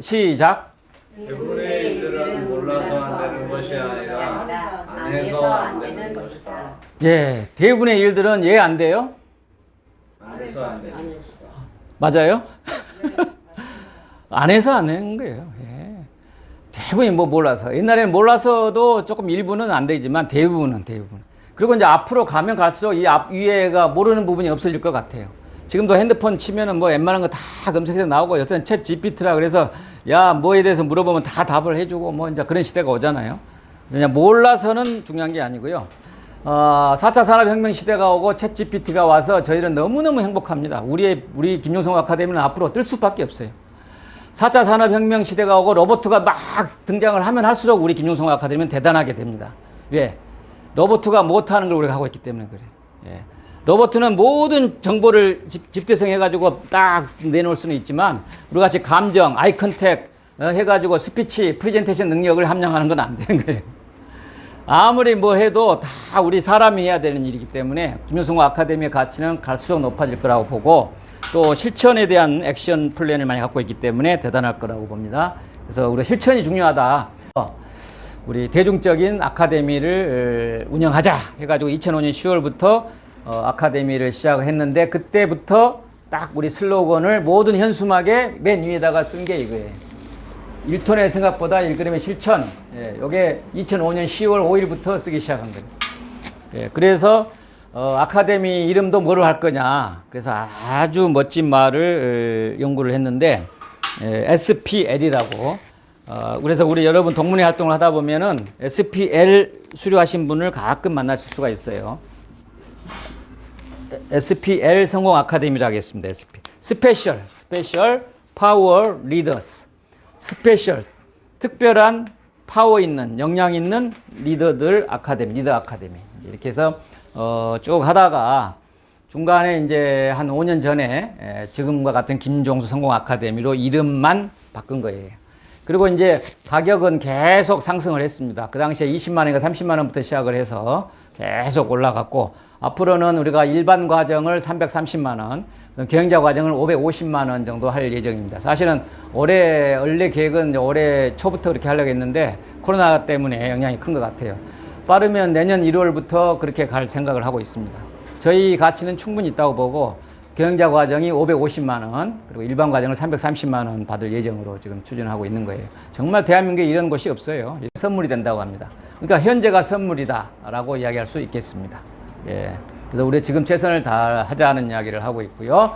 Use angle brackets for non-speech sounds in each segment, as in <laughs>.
시작. 대부분의 일들은 몰라서 안 되는 것이 아니라 안 해서 안 되는 것이다. 예, 대부분의 일들은 예 안 돼요? 안 해서 안 되는 맞아요? <laughs> 안 해서 안 되는 거예요. 예. 대부분이 뭐 몰라서. 옛날에는 몰라서도 조금 일부는 안 되지만 대부분은 대부분. 그리고 이제 앞으로 가면 갈수록 이 앞 위에가 모르는 부분이 없어질 것 같아요. 지금도 핸드폰 치면은 뭐 웬만한 거 다 검색해서 나오고 요새는 챗 GPT라 그래서 야 뭐에 대해서 물어보면 다 답을 해주고 뭐 이제 그런 시대가 오잖아요. 그냥 몰라서는 중요한 게 아니고요. 어, 4차 산업혁명 시대가 오고 챗 GPT가 와서 저희는 너무너무 행복합니다. 우리의, 우리 김용성 아카데미는 앞으로 뜰 수밖에 없어요. 4차 산업혁명 시대가 오고 로봇가 막 등장을 하면 할수록 우리 김용성 아카데미는 대단하게 됩니다. 왜? 로봇가 못하는 걸 우리가 하고 있기 때문에 그래. 예. 로봇은 모든 정보를 집, 집대성해가지고 딱 내놓을 수는 있지만 우리 같이 감정, 아이 컨택 어, 해가지고 스피치, 프레젠테이션 능력을 함양하는 건 안 되는 거예요. 아무리 뭐 해도 다 우리 사람이 해야 되는 일이기 때문에 김효성 아카데미의 가치는 갈수록 높아질 거라고 보고 또 실천에 대한 액션 플랜을 많이 갖고 있기 때문에 대단할 거라고 봅니다. 그래서 우리 실천이 중요하다. 어, 우리 대중적인 아카데미를 어, 운영하자 해가지고 2005년 10월부터 어, 아카데미를 시작했는데 그때부터 딱 우리 슬로건을 모든 현수막에 맨 위에다가 쓴 게 이거예요. 1톤의 생각보다 1g의 실천. 예, 요게 2005년 10월 5일부터 쓰기 시작한 거예요. 예, 그래서 어, 아카데미 이름도 뭐로 할 거냐. 그래서 아주 멋진 말을 어, 연구를 했는데 예, SPL이라고. 어, 그래서 우리 여러분 동문회 활동을 하다 보면은 SPL 수료하신 분을 가끔 만나실 수가 있어요. SPL 성공 아카데미라고 하겠습니다. SP. 스페셜, 스페셜 파워 리더스. 스페셜, 특별한 파워 있는, 역량 있는 리더들 아카데미, 리더 아카데미. 이렇게 해서 어, 쭉 하다가 중간에 이제 한 5년 전에 에, 지금과 같은 김종수 성공 아카데미로 이름만 바꾼 거예요. 그리고 이제 가격은 계속 상승을 했습니다. 그 당시에 20만 원인가 30만 원부터 시작을 해서 계속 올라갔고 앞으로는 우리가 일반 과정을 330만 원, 경영자 과정을 550만 원 정도 할 예정입니다. 사실은 올해 원래 계획은 올해 초부터 그렇게 하려고 했는데 코로나 때문에 영향이 큰 것 같아요. 빠르면 내년 1월부터 그렇게 갈 생각을 하고 있습니다. 저희 가치는 충분히 있다고 보고 경영자 과정이 550만 원 그리고 일반 과정을 330만 원 받을 예정으로 지금 추진하고 있는 거예요. 정말 대한민국에 이런 곳이 없어요. 선물이 된다고 합니다. 그러니까 현재가 선물이다라고 이야기할 수 있겠습니다. 예. 그래서 우리 지금 최선을 다하자는 이야기를 하고 있고요.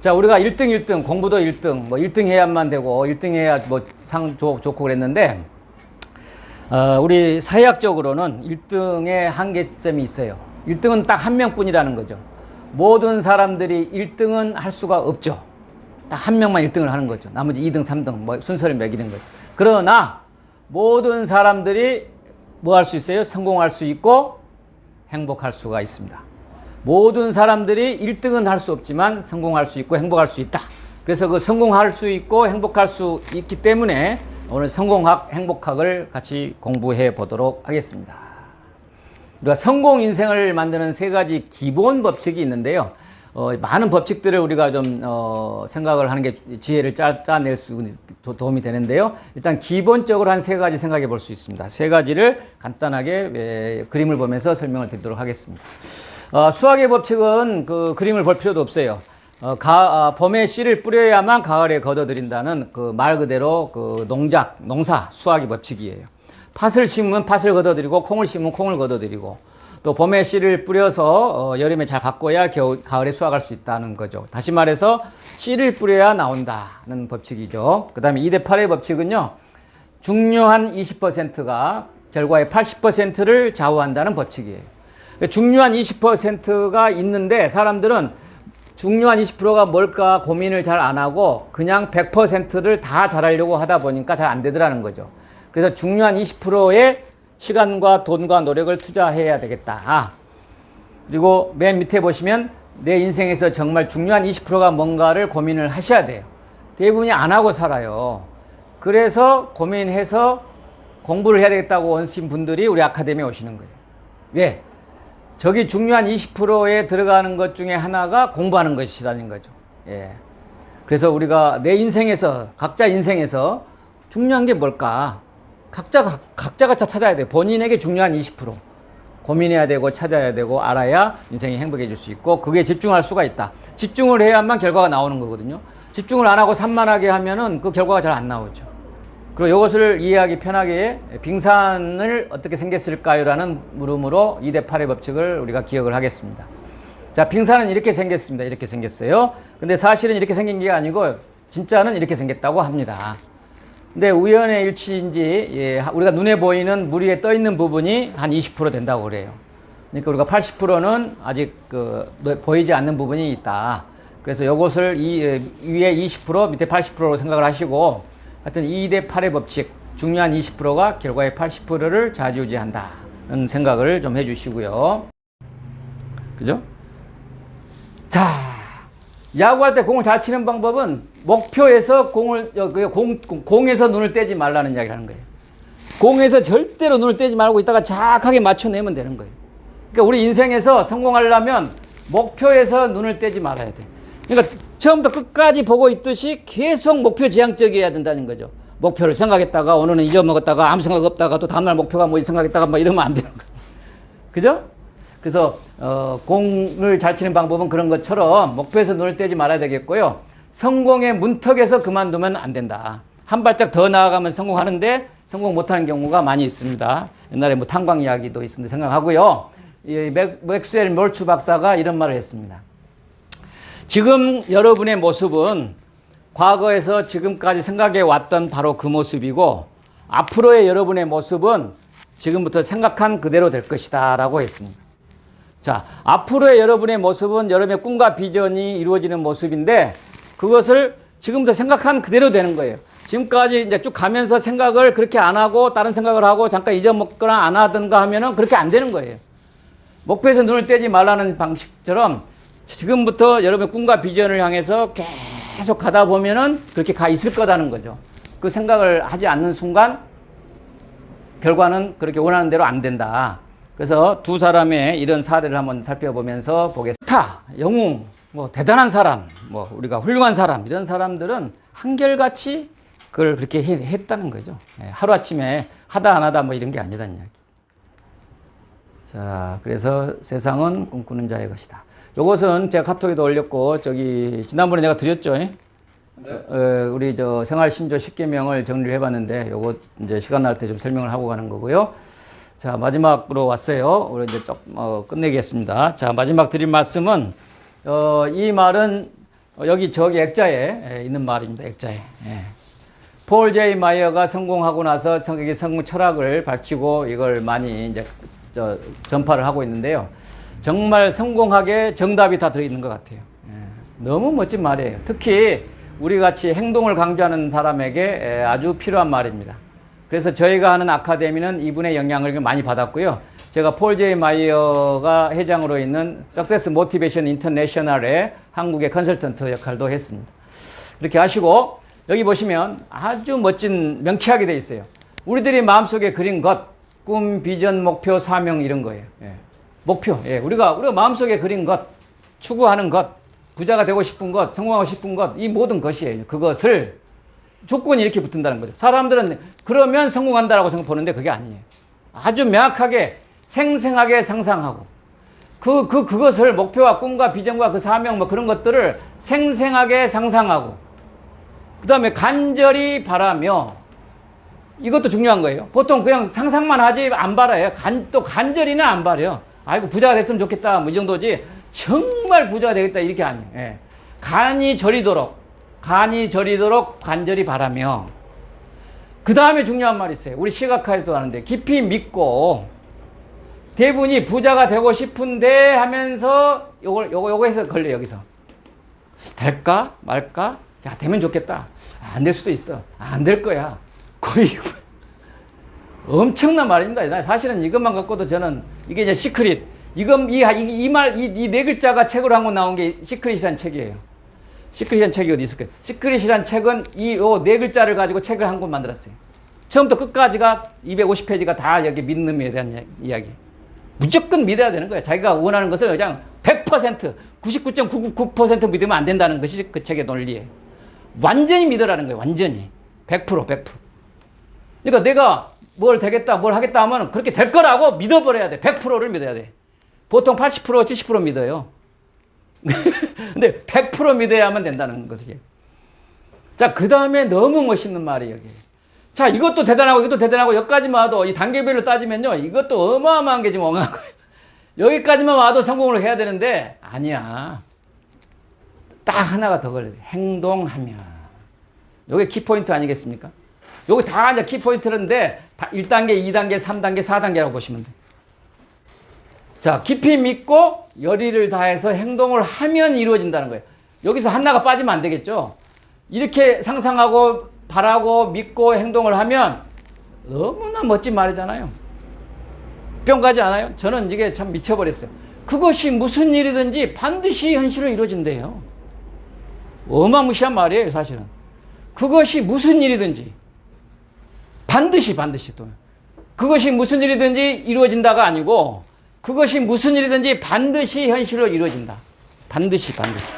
자, 우리가 1등 1등 공부도 1등 뭐 1등 해야만 되고 1등 해야 뭐 상 좋고 그랬는데 어, 우리 사회학적으로는 1등의 한계점이 있어요. 1등은 딱 한 명뿐이라는 거죠. 모든 사람들이 1등은 할 수가 없죠. 딱 한 명만 1등을 하는 거죠. 나머지 2등, 3등 뭐 순서를 매기는 거죠. 그러나 모든 사람들이 뭐 할 수 있어요? 성공할 수 있고 행복할 수가 있습니다. 모든 사람들이 1등은 할 수 없지만 성공할 수 있고 행복할 수 있다. 그래서 그 성공할 수 있고 행복할 수 있기 때문에 오늘 성공학, 행복학을 같이 공부해 보도록 하겠습니다. 우리가 성공 인생을 만드는 세 가지 기본 법칙이 있는데요. 어, 많은 법칙들을 우리가 좀 어, 생각을 하는 게 지혜를 짜, 짜낼 수 도- 도움이 되는데요. 일단 기본적으로 한 세 가지 생각해 볼 수 있습니다. 세 가지를 간단하게 에, 그림을 보면서 설명을 드리도록 하겠습니다. 어, 수학의 법칙은 그 그림을 볼 필요도 없어요. 어, 가, 아, 봄에 씨를 뿌려야만 가을에 걷어들인다는 그 말 그대로 그 농작, 농사, 수학의 법칙이에요. 팥을 심으면 팥을 걷어들이고 콩을 심으면 콩을 걷어들이고 또 봄에 씨를 뿌려서 어, 여름에 잘 가꿔야 겨울, 가을에 수확할 수 있다는 거죠. 다시 말해서 씨를 뿌려야 나온다는 법칙이죠. 그 다음에 2대 8의 법칙은요. 중요한 20%가 결과의 80%를 좌우한다는 법칙이에요. 중요한 20%가 있는데 사람들은 중요한 20%가 뭘까 고민을 잘 안 하고 그냥 100%를 다 잘하려고 하다 보니까 잘 안 되더라는 거죠. 그래서 중요한 20%의 시간과 돈과 노력을 투자해야 되겠다. 아, 그리고 맨 밑에 보시면 내 인생에서 정말 중요한 20%가 뭔가를 고민을 하셔야 돼요. 대부분이 안 하고 살아요. 그래서 고민해서 공부를 해야 되겠다고 원하신 분들이 우리 아카데미에 오시는 거예요. 왜? 저기 중요한 20%에 들어가는 것 중에 하나가 공부하는 것이라는 거죠. 예. 그래서 우리가 내 인생에서 각자 인생에서 중요한 게 뭘까? 각자가 각자가 차- 찾아야 돼. 본인에게 중요한 20% 고민해야 되고 찾아야 되고 알아야 인생이 행복해질 수 있고 그게 집중할 수가 있다. 집중을 해야만 결과가 나오는 거거든요. 집중을 안 하고 산만하게 하면은 그 결과가 잘 안 나오죠. 그리고 이것을 이해하기 편하게 빙산을 어떻게 생겼을까요라는 물음으로 2대 8의 법칙을 우리가 기억을 하겠습니다. 자, 빙산은 이렇게 생겼습니다. 이렇게 생겼어요. 근데 사실은 이렇게 생긴 게 아니고 진짜는 이렇게 생겼다고 합니다. 근데 우연의 일치인지 예, 우리가 눈에 보이는 물 위에 떠 있는 부분이 한 20% 된다고 그래요. 그러니까 우리가 80%는 아직 그 보이지 않는 부분이 있다. 그래서 이것을 이 예, 위에 20% 밑에 80%로 생각을 하시고 하여튼 2대 8의 법칙 중요한 20%가 결과의 80%를 좌지우지한다는 생각을 좀 해주시고요. 그죠? 자, 야구할 때 공을 잘 치는 방법은 목표에서 공을 어, 그 공, 공- 공에서 눈을 떼지 말라는 이야기를 하는 거예요. 공에서 절대로 눈을 떼지 말고 있다가 정확하게 맞춰내면 되는 거예요. 그러니까 우리 인생에서 성공하려면 목표에서 눈을 떼지 말아야 돼. 그러니까 처음부터 끝까지 보고 있듯이 계속 목표 지향적이어야 된다는 거죠. 목표를 생각했다가 오늘은 잊어먹었다가 아무 생각 없다가 또 다음날 목표가 뭐 생각했다가 막 이러면 안 되는 거예요. 그죠? 그래서 어, 공을 잘 치는 방법은 그런 것처럼 목표에서 눈을 떼지 말아야 되겠고요. 성공의 문턱에서 그만두면 안 된다. 한 발짝 더 나아가면 성공하는데 성공 못하는 경우가 많이 있습니다. 옛날에 뭐 탄광 이야기도 있는데 생각하고요. 이 맥- 맥스웰 몰츠 박사가 이런 말을 했습니다. 지금 여러분의 모습은 과거에서 지금까지 생각해 왔던 바로 그 모습이고 앞으로의 여러분의 모습은 지금부터 생각한 그대로 될 것이다 라고 했습니다. 자, 앞으로의 여러분의 모습은 여러분의 꿈과 비전이 이루어지는 모습인데 그것을 지금부터 생각한 그대로 되는 거예요. 지금까지 이제 쭉 가면서 생각을 그렇게 안 하고 다른 생각을 하고 잠깐 잊어먹거나 안 하든가 하면은 그렇게 안 되는 거예요. 목표에서 눈을 떼지 말라는 방식처럼 지금부터 여러분의 꿈과 비전을 향해서 계속 가다 보면은 그렇게 가 있을 거다는 거죠. 그 생각을 하지 않는 순간 결과는 그렇게 원하는 대로 안 된다. 그래서 두 사람의 이런 사례를 한번 살펴보면서 보겠습니다. 스타, 영웅, 뭐 대단한 사람, 뭐 우리가 훌륭한 사람 이런 사람들은 한결같이 그걸 그렇게 해- 했다는 거죠. 예, 하루 아침에 하다 안 하다 뭐 이런 게 아니다는 이야기. 자, 그래서 세상은 꿈꾸는 자의 것이다. 요것은 제가 카톡에도 올렸고 저기 지난번에 내가 드렸죠. 예? 네. 어, 우리 저 생활 신조 10개명을 정리를 해봤는데 요거 이제 시간 날 때 좀 설명을 하고 가는 거고요. 자 마지막으로 왔어요. 우리 이제 좀 어, 끝내겠습니다. 자 마지막 드릴 말씀은 어, 이 말은 어, 여기 저기 액자에 예, 있는 말입니다. 액자에. 예. 폴 제이 마이어가 성공하고 나서 성격의 성공 철학을 밝히고 이걸 많이 이제 저 전파를 하고 있는데요. 정말 성공하게 정답이 다 들어있는 것 같아요. 예. 너무 멋진 말이에요. 특히 우리 같이 행동을 강조하는 사람에게 에, 아주 필요한 말입니다. 그래서 저희가 하는 아카데미는 이분의 영향을 많이 받았고요. 제가 폴 제이 마이어가 회장으로 있는 Success Motivation International의 한국의 컨설턴트 역할도 했습니다. 이렇게 하시고 여기 보시면 아주 멋진 명쾌하게 돼 있어요. 우리들이 마음속에 그린 것, 꿈, 비전, 목표, 사명 이런 거예요. 예. 목표. 예. 우리가 우리가 마음속에 그린 것, 추구하는 것, 부자가 되고 싶은 것, 성공하고 싶은 것, 이 모든 것이에요. 그것을 조건이 이렇게 붙는다는 거죠. 사람들은 그러면 성공한다라고 생각 보는데 그게 아니에요. 아주 명확하게 생생하게 상상하고 그, 그, 그것을 목표와 꿈과 비전과 그 사명 뭐 그런 것들을 생생하게 상상하고 그 다음에 간절히 바라며 이것도 중요한 거예요. 보통 그냥 상상만 하지 안 바라요. 간, 또 간절히는 안 바래요. 아이고 부자가 됐으면 좋겠다 뭐 이 정도지 정말 부자가 되겠다 이렇게 아니에요. 예. 간이 저리도록 간이 저리도록 간절히 바라며. 그 다음에 중요한 말이 있어요. 우리 시각화에도 하는데 깊이 믿고 대부분이 부자가 되고 싶은데 하면서 요걸 요거 요거에서 걸려 여기서. 될까? 말까? 야 되면 좋겠다. 안 될 수도 있어. 안 될 거야. 거의 <laughs> 엄청난 말입니다. 나 사실은 이것만 갖고도 저는 이게 이제 시크릿. 이건 이이말이 네 글자가 책으로 한 권 나온 게 시크릿이라는 책이에요. 시크릿이라는 책이 어디 있을까요? 시크릿이라는 책은 이 네 글자를 가지고 책을 한 권 만들었어요. 처음부터 끝까지가 250페이지가 다 여기 믿음에 대한 이야- 이야기. 무조건 믿어야 되는 거예요. 자기가 원하는 것을 그냥 100% 99.999% 믿으면 안 된다는 것이 그 책의 논리예요. 완전히 믿으라는 거예요. 완전히. 100% 100%. 그러니까 내가 뭘 되겠다, 뭘 하겠다 하면 그렇게 될 거라고 믿어버려야 돼. 100%를 믿어야 돼. 보통 80%, 70% 믿어요. <laughs> 근데 100% 믿어야만 된다는 것이에요. 자, 그 다음에 너무 멋있는 말이 여기. 자, 이것도 대단하고 이것도 대단하고 여기까지만 와도 이 단계별로 따지면요. 이것도 어마어마한 게 지금 거예요. <laughs> 여기까지만 와도 성공을 해야 되는데 아니야. 딱 하나가 더 걸려요. 행동하면. 요게 키포인트 아니겠습니까? 요게 다 이제 키포인트인데 다 1단계, 2단계, 3단계, 4단계라고 보시면 돼요. 자, 깊이 믿고 열의를 다해서 행동을 하면 이루어진다는 거예요. 여기서 하나가 빠지면 안 되겠죠? 이렇게 상상하고 바라고 믿고 행동을 하면 너무나 멋진 말이잖아요. 뿅 가지 않아요? 저는 이게 참 미쳐버렸어요. 그것이 무슨 일이든지 반드시 현실로 이루어진대요. 어마무시한 말이에요, 사실은. 그것이 무슨 일이든지 반드시 반드시 또 그것이 무슨 일이든지 이루어진다가 아니고 그것이 무슨 일이든지 반드시 현실로 이루어진다. 반드시 반드시.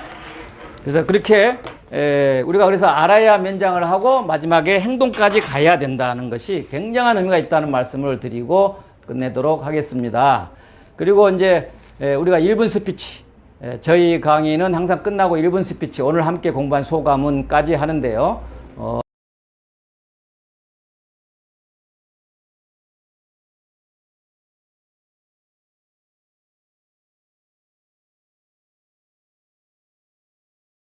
그래서 그렇게 에, 우리가 그래서 알아야 면장을 하고 마지막에 행동까지 가야 된다는 것이 굉장한 의미가 있다는 말씀을 드리고 끝내도록 하겠습니다. 그리고 이제 에, 우리가 1분 스피치 에, 저희 강의는 항상 끝나고 1분 스피치 오늘 함께 공부한 소감은까지 하는데요. 어,